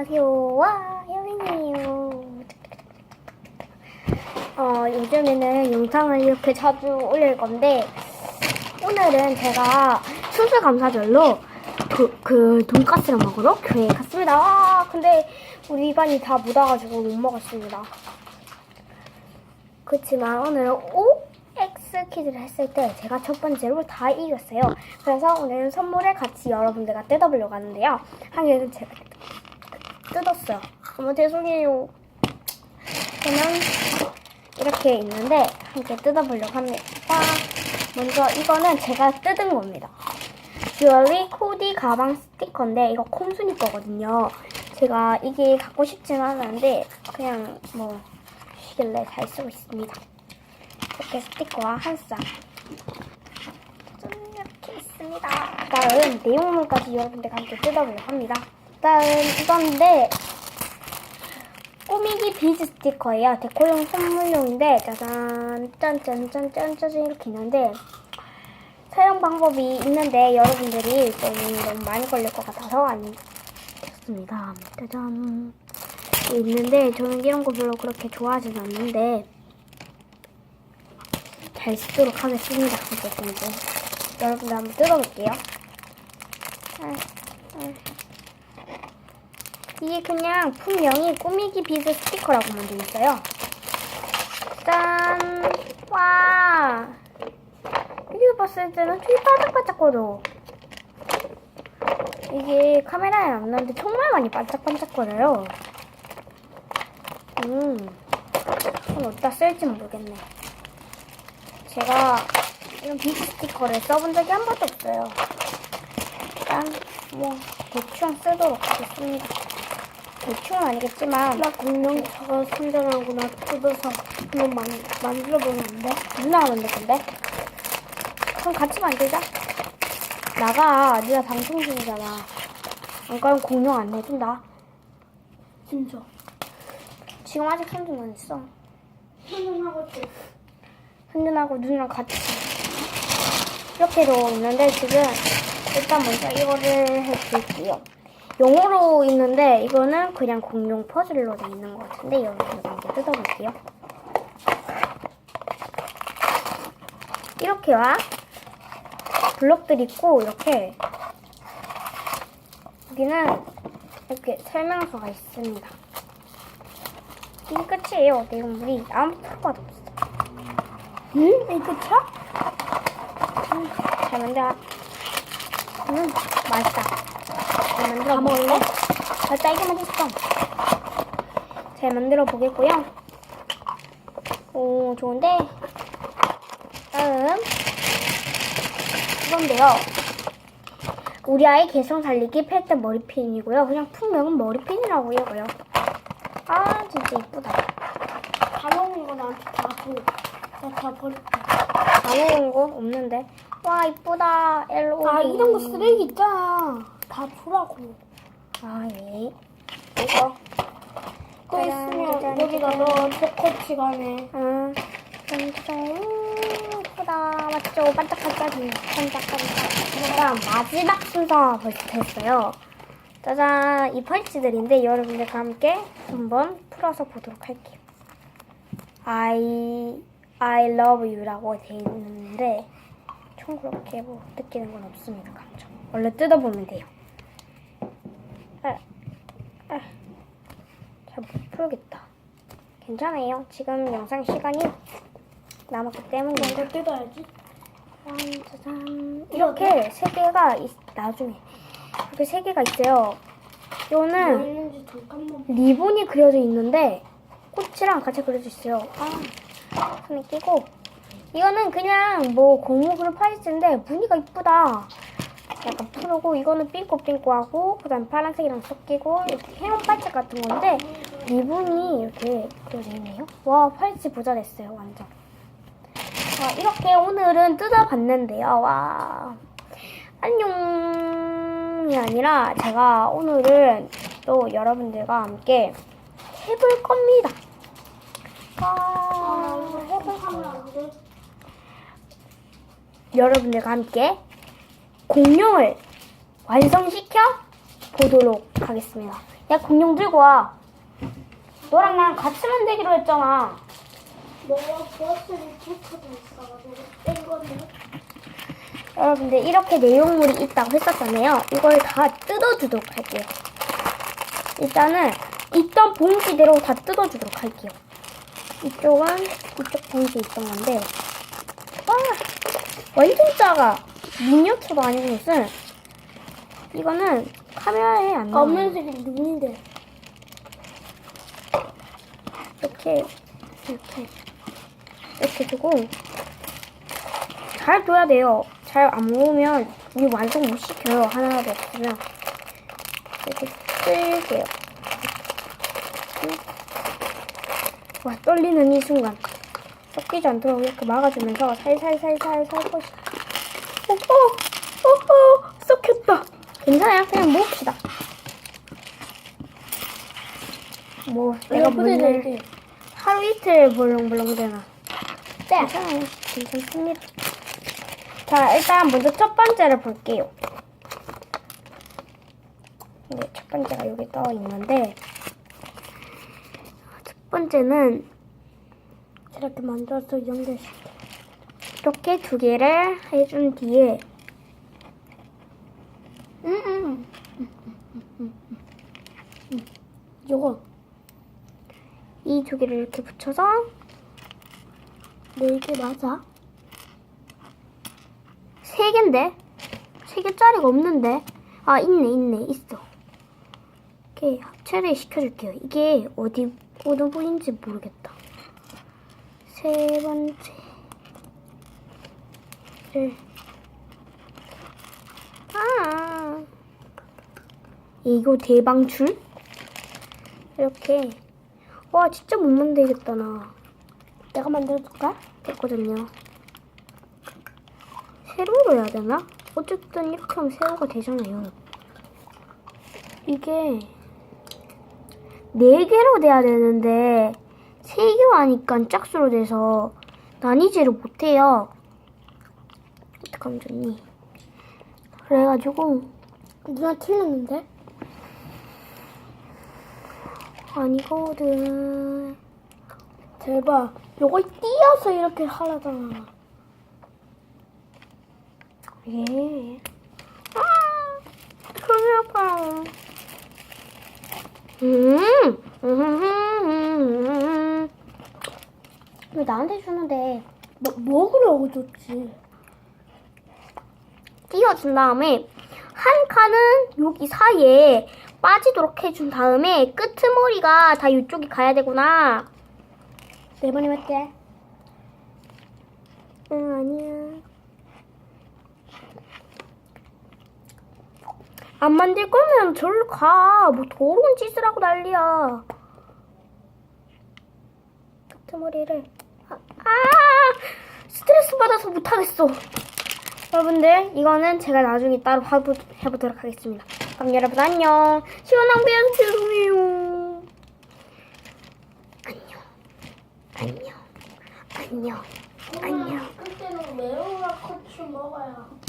안녕하세요. 와, 여행이에요. 어, 요즘에는 영상을 이렇게 자주 올릴 건데, 오늘은 제가 수술감사절로 그, 그 돈가스를 먹으러 교회에 갔습니다. 아, 근데 우리 반이 다 묻어가지고 못 먹었습니다. 그렇지만 오늘은 OX 퀴즈를 했을 때 제가 첫 번째로 다 이겼어요. 그래서 오늘은 선물을 같이 여러분들과 뜯어보려고 하는데요. 한 개는 제가 뜯었어요. 어머 죄송해요. 저는 이렇게 있는데 함께 뜯어보려고 합니다. 먼저 이거는 제가 뜯은 겁니다. 듀얼리 코디 가방 스티커인데 이거 콩순이 거거든요. 제가 이게 갖고 싶지는 않은데 그냥 뭐 시길래 잘 쓰고 있습니다. 이렇게 스티커와 한 쌍. 짠, 이렇게 있습니다. 다음 내용물까지 여러분들과 함께 뜯어보려고 합니다. 다음 이건데 꾸미기 비즈 스티커예요. 데코용 선물용인데 짜잔 짠짠짠짠짠 이렇게 있는데 사용 방법이 있는데 여러분들이 좀 너무 많이 걸릴 것 같아서 안 했습니다. 짜잔 있는데 저는 이런 거 별로 그렇게 좋아하진 않는데 잘 쓰도록 하겠습니다. 여러분들 한번 뜯어볼게요. 아, 아. 이게 그냥 분명히 꾸미기 비즈 스티커라고만 돼 있어요. 짠! 와! 이게 봤을 때는 되게 반짝반짝거려. 이게 카메라에 안 나는데 정말 많이 반짝반짝거려요. 음, 이건 어디다 쓸지 모르겠네. 제가 이런 비즈 스티커를 써본 적이 한 번도 없어요. 일단, 뭐, 대충 쓰도록 하겠습니다. 대충은 아니겠지만 나 공룡 저거 선전하거나 뜯어서 한번 만, 만들어보면 안 돼? 누나 만들 건데? 그럼 같이 만들자. 나가. 네가 방송 중이잖아. 안 가면 공룡 안 내준다. 진짜. 지금 아직 선전 안 했어. 선전하고 있지. 선전하고 누나랑 같이. 이렇게도 있는데 지금 일단 먼저 이거를 해줄게요. 영어로 있는데 이거는 그냥 공룡 퍼즐로 돼 있는 것 같은데 여기서 먼저 뜯어볼게요. 이렇게와 블록들 있고 이렇게 여기는 이렇게 설명서가 있습니다. 이게 끝이에요. 내용물이 아무 표가 없어. 응? 이거 끝이야? 잘 만들어. 음, 맛있다. 잘 만들어 다 먹을래? 나 딸기만 했어. 잘 만들어 보겠고요. 오, 좋은데. 다음. 이건데요. 우리 아이 개성 살리기 펠트 머리핀이고요. 그냥 품명은 머리핀이라고 해요. 아, 진짜 이쁘다. 다 먹은 거 나한테 다 줘. 나다 버릴게. 안 먹은 거 없는데. 와, 이쁘다. LO. 아, 이런 거 쓰레기 있잖아. 다 주라고. 아, 예. 이거. 짜잔, 있으면 짜잔, 여기다 짜잔. 넣어. 초코 시간에. 응. 진짜 음, 예쁘다. 맞죠? 반짝반짝이. 반짝반짝. 그다음 마지막 순서 벌써 됐어요. 짜잔. 이 펄치들인데 여러분들과 함께 한번 풀어서 보도록 할게요. I, I love you라고 돼 있는데 총 그렇게 뭐 느끼는 건 없습니다. 감정. 원래 뜯어보면 돼요. 아, 아. 잘못 풀겠다. 괜찮아요. 지금 영상 시간이 남았기 때문에 이거 뜯어야지. 짠, 짜잔. 이렇게 세 개가 있, 나중에 이렇게 세 개가 있어요. 뭐 이거는 잠깐만. 리본이 그려져 있는데 꽃이랑 같이 그려져 있어요. 아, 손에 끼고 이거는 그냥 뭐 고무그룹 파이츠인데 무늬가 이쁘다. 약간 푸르고 이거는 삥꼬삥꼬하고 그다음 파란색이랑 섞이고 이렇게 헤엄 팔찌 같은 건데 리본이 이렇게 그려져 있네요. 와 팔찌 부자 됐어요 완전. 자 이렇게 오늘은 뜯어봤는데요. 와 안녕이 아니라 제가 오늘은 또 여러분들과 함께 해볼 겁니다. 해보면 안 돼. 여러분들과 함께 공룡을 완성시켜 보도록 하겠습니다. 야 공룡 들고 와. 너랑 나랑 같이 만들기로 했잖아. 내가 버스를 붙여져 있어가지고 뺀 건데. 여러분들 이렇게 내용물이 있다고 했었잖아요. 이걸 다 뜯어주도록 할게요. 일단은 있던 봉지대로 다 뜯어주도록 할게요. 이쪽은 이쪽 봉지에 있던 건데 와 완전 작아. 미니어처도 아니고 무슨 이거는 카메라에 안 나와. 검은색이 눈인데. 이렇게 이렇게 이렇게 두고 잘 둬야 돼요. 잘 안 모으면 이 완성 못 시켜요. 하나라도 없으면 이렇게 쓸게요. 와 떨리는 이 순간 섞이지 않도록 이렇게 막아주면서 살살살살 살 것이 오오 오오 섞였다. 괜찮아요. 그냥 모읍시다. 뭐 내가 뭔 돼. 하루 이틀 벌렁벌렁 되나? 네. 괜찮아요. 괜찮습니다. 자, 일단 먼저 첫 번째를 볼게요. 네, 첫 번째가 여기 떠 있는데, 첫 번째는 이렇게 만들어서 연결시켜. 이렇게 두 개를 해준 뒤에, 음, 요거 이 두 개를 이렇게 붙여서, 네 개 맞아? 세 개인데? 세 개짜리가 없는데? 아, 있네, 있네, 있어. 이렇게 합체를 시켜줄게요. 이게 어디, 어느 부인지 모르겠다. 세 번째. 를. 아. 이거 대방출? 이렇게. 와, 진짜 못 만들겠다, 나. 내가 만들어줄까? 됐거든요. 세로로 해야 되나? 어쨌든 이렇게 하면 세로가 되잖아요. 이게 네 개로 돼야 되는데 세 개로 하니까 짝수로 돼서 나뉘지를 못해요. 좋니? 그래가지고 누나 틀렸는데? 아니거든. 대박. 요걸 띄어서 이렇게 하라잖아. 예. 아, 손이 아파요. 음, 음, 왜 나한테 주는데 뭐, 먹으려고 줬지. 띄워준 다음에 한 칸은 여기 사이에 빠지도록 해준 다음에 끄트머리가 다 이쪽에 가야 되구나. 네 번이 맞대. 응, 아니야. 안 만들 거면 절로 가. 뭐 더러운 짓을 하고 난리야. 끄트머리를. 아, 아! 스트레스 받아서 못하겠어. 여러분들, 이거는 제가 나중에 따로 해보, 해보도록 하겠습니다. 그럼 여러분 안녕. 시간 낭비해서 죄송해요. 안녕. 안녕. 안녕. 안녕. 그때는 외로라 커츠 먹어야.